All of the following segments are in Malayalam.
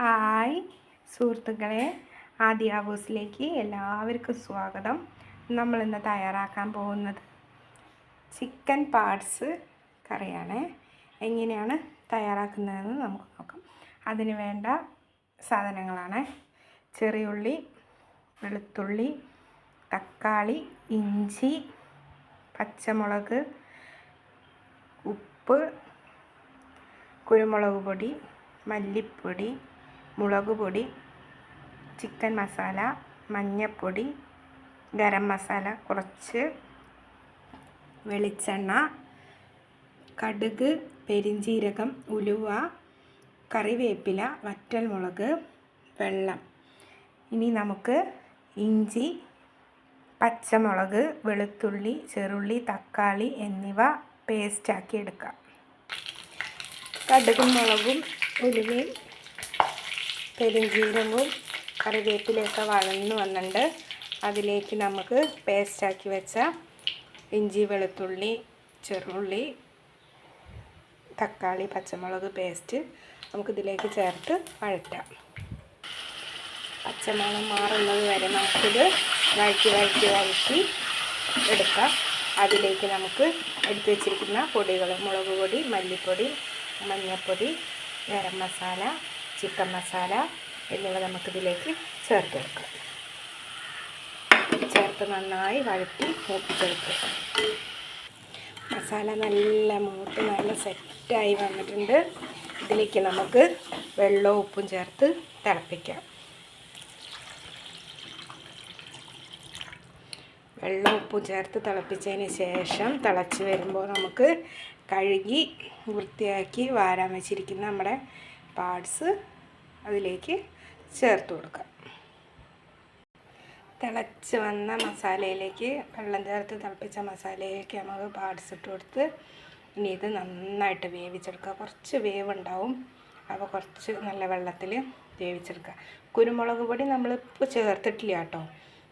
ഹായ് സുഹൃത്തുക്കളെ ആദ്യ ഹൗസിലേക്ക് എല്ലാവർക്കും സ്വാഗതം. നമ്മൾ ഇന്ന് തയ്യാറാക്കാൻ പോകുന്നത് ചിക്കൻ പാർട്സ് കറിയാണ്. എങ്ങനെയാണ് തയ്യാറാക്കുന്നതെന്ന് നമുക്ക് നോക്കാം. അതിന് വേണ്ട സാധനങ്ങളാണ്. ചെറിയുള്ളി വെളുത്തുള്ളി തക്കാളി ഇഞ്ചി പച്ചമുളക് ഉപ്പ് കുരുമുളക് പൊടി മല്ലിപ്പൊടി മുളക് പൊടി ചിക്കൻ മസാല മഞ്ഞൾപ്പൊടി ഗരം മസാല കുറച്ച് വെളിച്ചെണ്ണ കടുക് പെരിഞ്ചീരകം ഉലുവ കറിവേപ്പില വറ്റൽമുളക് വെള്ളം. ഇനി നമുക്ക് ഇഞ്ചി പച്ചമുളക് വെളുത്തുള്ളി ചെറുള്ളി തക്കാളി എന്നിവ പേസ്റ്റാക്കി എടുക്കാം. കടുകും മുളകും ഉലുവയും പെരുംജീരകവും കറിവേപ്പിലയൊക്കെ വഴന്നു വന്നിട്ടുണ്ട്. അതിലേക്ക് നമുക്ക് പേസ്റ്റാക്കി വെച്ച ഇഞ്ചി വെളുത്തുള്ളി ചെറുള്ളി തക്കാളി പച്ചമുളക് പേസ്റ്റ് നമുക്കിതിലേക്ക് ചേർത്ത് വഴറ്റാം. പച്ചമണം മാറുന്നത് വരെ നമുക്കിത് വഴറ്റി വഴറ്റി വഴറ്റി എടുക്കാം. അതിലേക്ക് നമുക്ക് എടുത്തു വെച്ചിരിക്കുന്ന പൊടികൾ മുളക് പൊടി മല്ലിപ്പൊടി മഞ്ഞൾപ്പൊടി ഗരം മസാല ചിക്കൻ മസാല എന്നിവ നമുക്കിതിലേക്ക് ചേർത്ത് കൊടുക്കാം ചേർത്ത് നന്നായി വഴറ്റി മൂപ്പിച്ചെടുക്കുക മസാല നല്ല മൂത്ത് നല്ല സെറ്റായി വന്നിട്ടുണ്ട്. ഇതിലേക്ക് നമുക്ക് വെള്ളവും ഉപ്പും ചേർത്ത് തിളപ്പിക്കാം. വെള്ളം ഉപ്പും ചേർത്ത് തിളപ്പിച്ചതിന് ശേഷം തിളച്ച് വരുമ്പോൾ നമുക്ക് കഴുകി വൃത്തിയാക്കി വാരാൻ വെച്ചിരിക്കുന്ന നമ്മുടെ പാർട്സ് അതിലേക്ക് ചേർത്ത് കൊടുക്കുക. തിളച്ച് വന്ന മസാലയിലേക്ക് വെള്ളം ചേർത്ത് തിളപ്പിച്ച മസാലയിലേക്ക് നമുക്ക് പാർട്സ് ഇട്ട് കൊടുത്ത് ഇനി ഇത് നന്നായിട്ട് വേവിച്ചെടുക്കുക. കുറച്ച് വേവ് ഉണ്ടാവും അപ്പോൾ കുറച്ച് നല്ല വെള്ളത്തിൽ വേവിച്ചെടുക്കുക. കുരുമുളക് പൊടി നമ്മളിപ്പോൾ ചേർത്തിട്ടില്ല കേട്ടോ.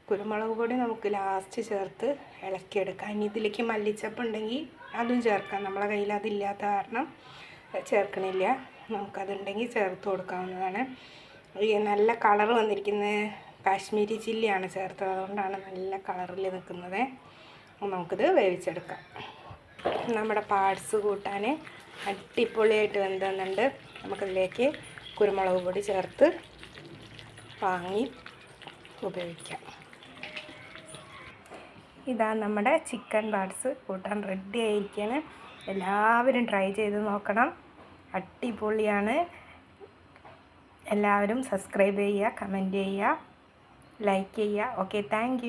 കുരുമുളക് പൊടി നമുക്ക് ലാസ്റ്റ് ചേർത്ത് ഇളക്കിയെടുക്കാം ഇനി ഇതിലേക്ക് മല്ലിച്ചപ്പ് ഉണ്ടെങ്കിൽ അതും ചേർക്കാം. നമ്മളെ കയ്യിൽ അതില്ലാത്ത കാരണം ചേർക്കണില്ല. നമുക്കതുണ്ടെങ്കിൽ ചേർത്ത് കൊടുക്കാവുന്നതാണ്. ഈ നല്ല കളർ വന്നിരിക്കുന്ന കാശ്മീരി ചില്ലിയാണ് ചേർത്തത്. അതുകൊണ്ടാണ് നല്ല കളറിൽ നിൽക്കുന്നത് നമുക്കിത് വേവിച്ചെടുക്കാം. നമ്മുടെ പാർട്സ് കൂട്ടാൻ അടിപൊളിയായിട്ട് വെന്തുന്നുണ്ട്. നമുക്കിതിലേക്ക് കുരുമുളക് പൊടി ചേർത്ത് വാങ്ങി ഉപയോഗിക്കാം. ഇതാ നമ്മുടെ ചിക്കൻ പാർട്സ് കൂട്ടാൻ റെഡി ആയിരിക്കുകയാണ് എല്ലാവരും ട്രൈ ചെയ്ത് നോക്കണം. അടിപൊളിയാണ്. എല്ലാവരും സബ്സ്ക്രൈബ് ചെയ്യുക കമന്റ് ചെയ്യുക ലൈക്ക് ചെയ്യുക. Okay thank